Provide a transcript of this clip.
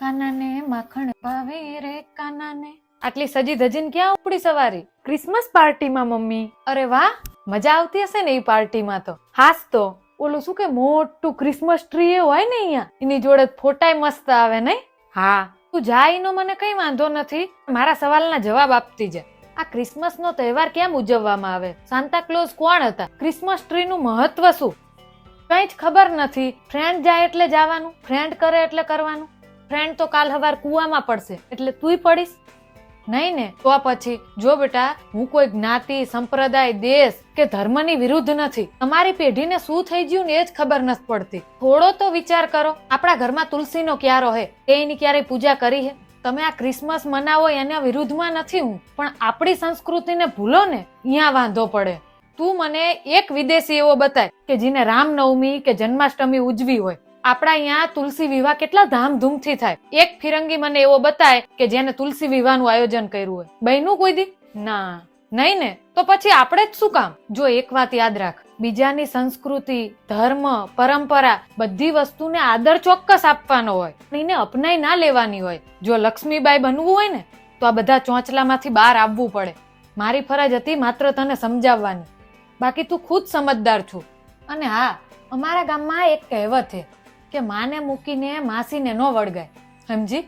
કાનાને માખણ ભાવે રે કાનાને. આટલી સજી ધજીને ક્યાં ઉપડી સવારી? ક્રિસમસ પાર્ટીમાં મમ્મી. અરે વાહ, મજા આવતી હશે ને એ પાર્ટીમાં તો. હાસ તો. ઓલું શું કે મોટું ક્રિસમસ ટ્રી હોય ને અહીંયા? એની જોડે ફોટાય મસ્ત આવે નહીં? હા. તું જા એનો મને કઈ વાંધો નથી. મારા સવાલના જવાબ આપતી જા. આ ક્રિસમસ નો તહેવાર કેમ ઉજવવામાં આવે? સાન્તા ક્લોઝ કોણ હતા? ક્રિસમસ ટ્રી નું મહત્વ શું? કઈ જ ખબર નથી. ફ્રેન્ડ જાય એટલે જવાનું ફ્રેન્ડ કરે એટલે કરવાનું. ફ્રેન્ડ તો કાલ હવાર કુવામાં પડશે, એટલે તુંય પડીશ. નહીં ને? તો પછી, જો બેટા, હું કોઈ જ્ઞાતિ, સંપ્રદાય, દેશ કે ધર્મની વિરુદ્ધ નથી. તમારી પેઢીને શું થઈ ગયું ને એ જ ખબર નથી પડતી. થોડો તો વિચાર કરો. આપણા ઘરમાં તુલસીનો ક્યારો હે? એની ક્યારેય પૂજા કરી હે? તમે આ ક્રિસમસ મનાવો એના વિરુદ્ધમાં નથી હું. પણ આપણી સંસ્કૃતિને ભૂલો ને અહીંયા વાંધો પડે. તું મને એક વિદેશી એવો બતાય કે જેને રામનવમી કે જન્માષ્ટમી ઉજવી હોય. આપણા અહીંયા તુલસી વિવાહ કેટલા ધામધૂમથી થાય. એક ફિરંગી મને એવો બતાય કે જેને તુલસી વિવાહનું આયોજન કર્યું હોય. બહેનું કોઈ દી? ના. નહીં ને? તો પછી આપણે જ શું કામ? જો એક વાત યાદ રાખ. બીજાની સંસ્કૃતિ, ધર્મ, પરંપરા બધી વસ્તુને આદર ચોક્કસ આપવાનો હોય. એને અપનાઈ ના લેવાની હોય. જો લક્ષ્મીબાઈ બનવું હોય ને, તો આ બધા ચોંચલામાંથી બહાર આવવું પડે. મારી ફરજ હતી માત્ર તને સમજાવવાની. બાકી તું ખુદ સમજદાર છું. અને હા, અમારા ગામમાં એક કહેવત છે. કે માને મૂકીને માસીને ન વળગાય. સમજી?